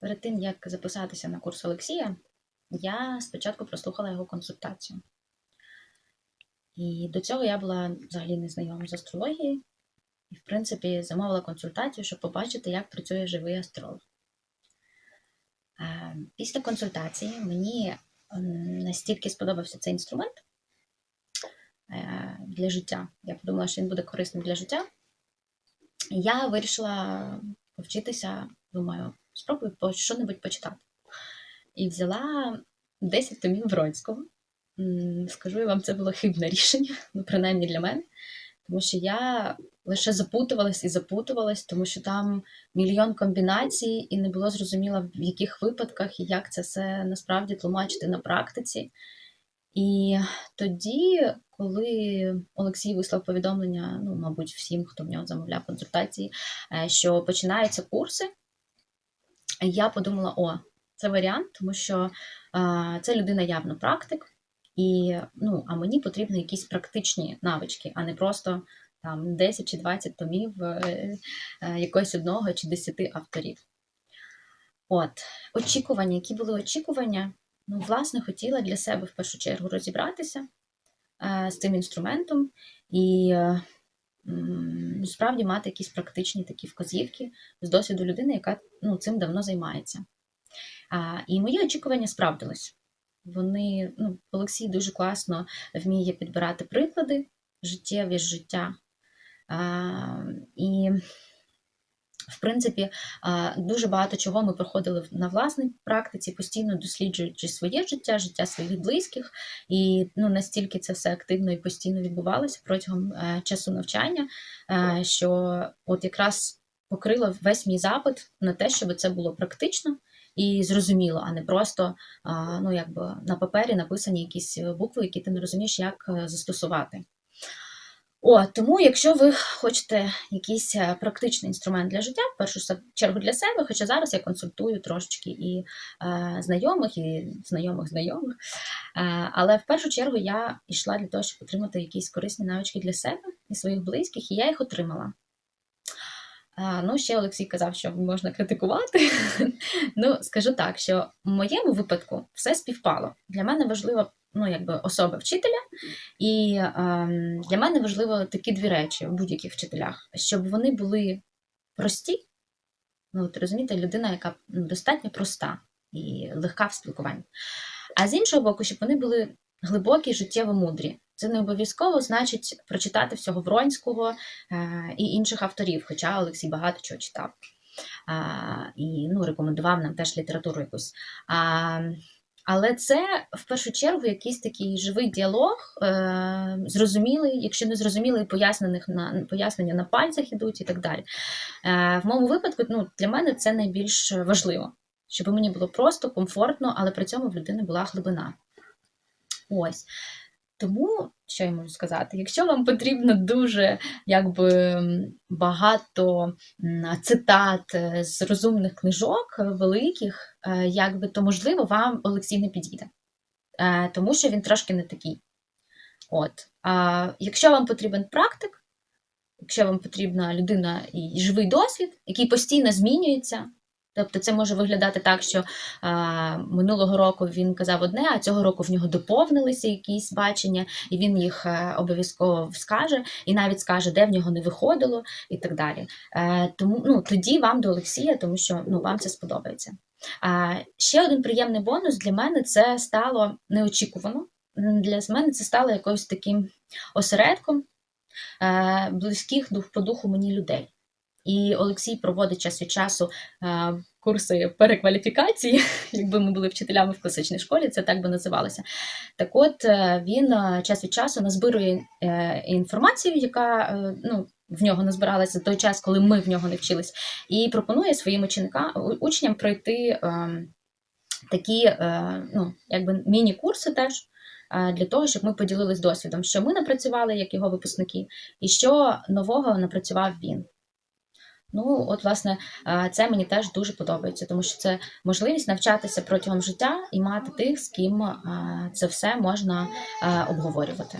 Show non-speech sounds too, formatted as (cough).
Перед тим, як записатися на курс Олексія, я спочатку прослухала його консультацію. І до цього я була взагалі не знайома з астрологією, і, в принципі, замовила консультацію, щоб побачити, як працює живий астролог. Е, Після консультації мені настільки сподобався цей інструмент е, для життя. Я подумала, що він буде корисним для життя. Я вирішила повчитися, думаю, спробую що-небудь почитати. І взяла 10 томів Вронського. Скажу я вам, це було хибне (laughs) рішення, ну, принаймні для мене, тому що я лише запутувалась і запутувалась, тому що там мільйон комбінацій, і не було зрозуміло, в яких випадках і як це все насправді тлумачити на практиці. І тоді, коли Олексій вислав повідомлення, ну, мабуть, всім, хто в нього замовляв консультації, е, що починаються курси, я подумала: о, це варіант, тому що це людина явно практик, і ну, а мені потрібні якісь практичні навички, а не просто там 10 чи 20 томів е, е, якогось одного чи 10 авторів. От, очікування, які були очікування, ну, власне, хотіла для себе в першу чергу розібратися е, з цим інструментом і справді мати якісь практичні такі вказівки з досвіду людини, яка ну, цим давно займається. А, і мої очікування справдились. Вони, ну, Олексій дуже класно вміє підбирати приклади життєві життя. А, в принципі, дуже багато чого ми проходили на власній практиці, постійно досліджуючи своє життя, життя своїх близьких. І ну, настільки це все активно і постійно відбувалося протягом е, часу навчання, е, що от якраз покрило весь мій запит на те, щоб це було практично і зрозуміло, а не просто ну, якби на папері написані якісь букви, які ти не розумієш, як е, застосувати. О, тому, якщо ви хочете якийсь е, практичний інструмент для життя, в першу чергу для себе, хоча зараз я консультую трошечки і е, знайомих, і знайомих знайомих. Е, але в першу чергу я йшла для того, щоб отримати якісь корисні навички для себе і своїх близьких, і я їх отримала. А, ну, ще Олексій казав, що можна критикувати. (laughs) ну, скажу так, що в моєму випадку все співпало. Для мене важлива ну, якби особа вчителя, і ем, для мене важливо такі дві речі в будь-яких вчителях, щоб вони були прості. Ну, от розумієте, людина, яка ну, достатньо проста і легка в спілкуванні. А з іншого боку, щоб вони були глибокі, життєво мудрі. Це не обов'язково значить прочитати всього Вронського е, і інших авторів, хоча Олексій багато чого читав. А, і ну, рекомендував нам теж літературу якусь. А, але це в першу чергу якийсь такий живий діалог, е, зрозумілий, якщо не зрозумілий, пояснених на пояснення на пальцях ідуть і так далі. Е, в моєму випадку, ну, для мене це найбільш важливо, щоб мені було просто, комфортно, але при цьому в людини була глибина. Ось. Тому, що я можу сказати, якщо вам потрібно дуже якби багато цитат е, з розумних книжок е, великих, е, якби, то можливо вам Олексій не підійде, тому що він трошки не такий. От. А якщо вам потрібен практик, якщо вам потрібна людина і живий досвід, який постійно змінюється. Тобто це може виглядати так, що а, минулого року він казав одне, а цього року в нього доповнилися якісь бачення, і він їх е, обов'язково скаже, і навіть скаже, де в нього не виходило, і так далі. Е, тому ну, тоді вам до Олексія, тому що ну, вам це сподобається. А, ще один приємний бонус для мене це стало неочікувано. Для мене це стало якось таким осередком е, близьких по духу мені людей. І Олексій проводить час від часу е, курси перекваліфікації, (laughs) якби ми були вчителями в класичній школі, це так би називалося. Так от е, він е, час від часу назбирує інформацію, яка ну, в нього назбиралася той час, коли ми в нього не вчились, і пропонує своїм ученикам, учням пройти такі ну, якби міні-курси теж. Для того, щоб ми поділились досвідом, що ми напрацювали як його випускники, і що нового напрацював він. Ну, от, власне, е, це мені теж дуже подобається, тому що це можливість навчатися протягом життя і мати тих, з ким е, це все можна е, обговорювати.